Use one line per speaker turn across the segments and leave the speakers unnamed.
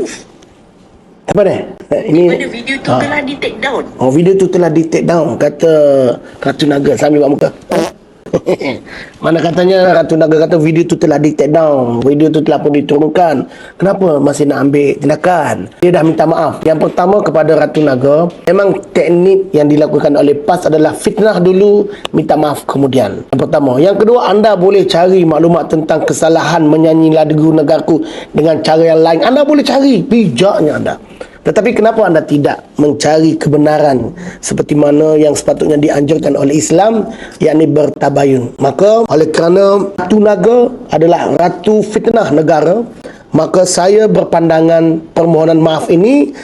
remove.
Apa ni? Ini
Mana video tu
Ah.
telah di take down.
Oh video tu telah di take down kata Ratu Naga sambil buat muka. Mana katanya Ratu Naga kata video tu telah di take down, video tu telah pun diturunkan. Kenapa masih nak ambil tindakan? Dia dah minta maaf. Yang pertama kepada Ratu Naga, memang teknik yang dilakukan oleh PAS adalah fitnah dulu, minta maaf kemudian. Yang pertama. Yang kedua, anda boleh cari maklumat tentang kesalahan menyanyi lagu negaraku dengan cara yang lain. Anda boleh cari, bijaknya anda. Tetapi kenapa anda tidak mencari kebenaran seperti mana yang sepatutnya dianjurkan oleh Islam yakni bertabayun. Maka oleh kerana Ratu Naga adalah Ratu Fitnah Negara, maka saya berpandangan permohonan maaf ini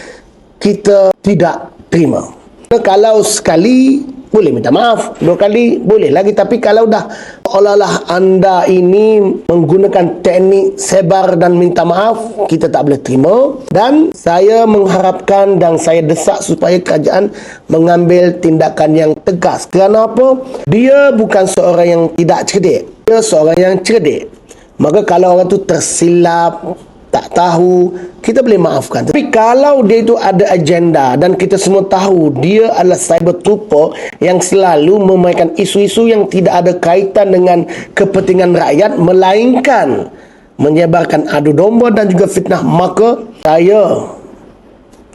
kita tidak terima. Kalau sekali boleh minta maaf, dua kali boleh lagi tapi kalau dah olah-olah anda ini menggunakan teknik sebar dan minta maaf, kita tak boleh terima dan saya mengharapkan dan saya desak supaya kerajaan mengambil tindakan yang tegas. Kerana apa? Dia bukan seorang yang tidak cerdik. Dia seorang yang cerdik. Maka kalau orang tu tersilap, tak tahu, kita boleh maafkan. Tapi kalau dia itu ada agenda dan kita semua tahu dia adalah cyber trooper yang selalu memainkan isu-isu yang tidak ada kaitan dengan kepentingan rakyat melainkan menyebarkan adu domba dan juga fitnah, maka saya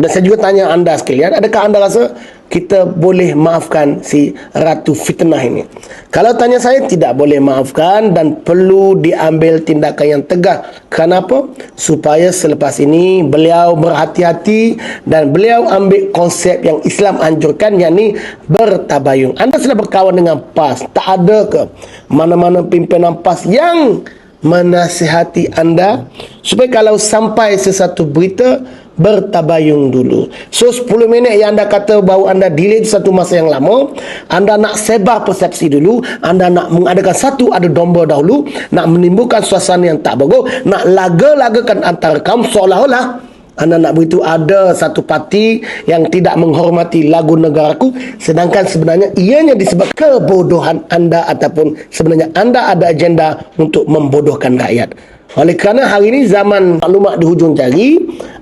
dan saya juga tanya anda sekalian, adakah anda rasa kita boleh maafkan si Ratu Fitnah ini? Kalau tanya saya, tidak boleh maafkan dan perlu diambil tindakan yang tegas. Kenapa? Supaya selepas ini beliau berhati-hati dan beliau ambil konsep yang Islam anjurkan, yakni bertabayun. Anda sudah berkawan dengan PAS. Tak ada ke mana-mana pimpinan PAS yang menasihati anda supaya kalau sampai sesuatu berita bertabayun dulu. So 10 minit yang anda kata bahawa anda delay satu masa yang lama, anda nak sebar persepsi dulu, anda nak mengadakan satu adu domba dahulu, nak menimbulkan suasana yang tak bagus, nak laga-lagakan antara kaum seolah-olah anda nak beritahu ada satu parti yang tidak menghormati lagu negaraku sedangkan sebenarnya ianya disebab kebodohan anda ataupun sebenarnya anda ada agenda untuk membodohkan rakyat. Oleh kerana hari ini zaman maklumat di hujung jari,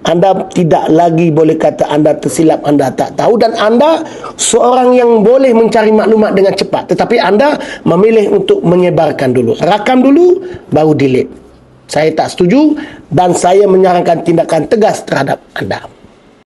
anda tidak lagi boleh kata anda tersilap, anda tak tahu dan anda seorang yang boleh mencari maklumat dengan cepat. Tetapi anda memilih untuk menyebarkan dulu. Rakam dulu, baru delete. Saya tak setuju dan saya menyarankan tindakan tegas terhadap anda.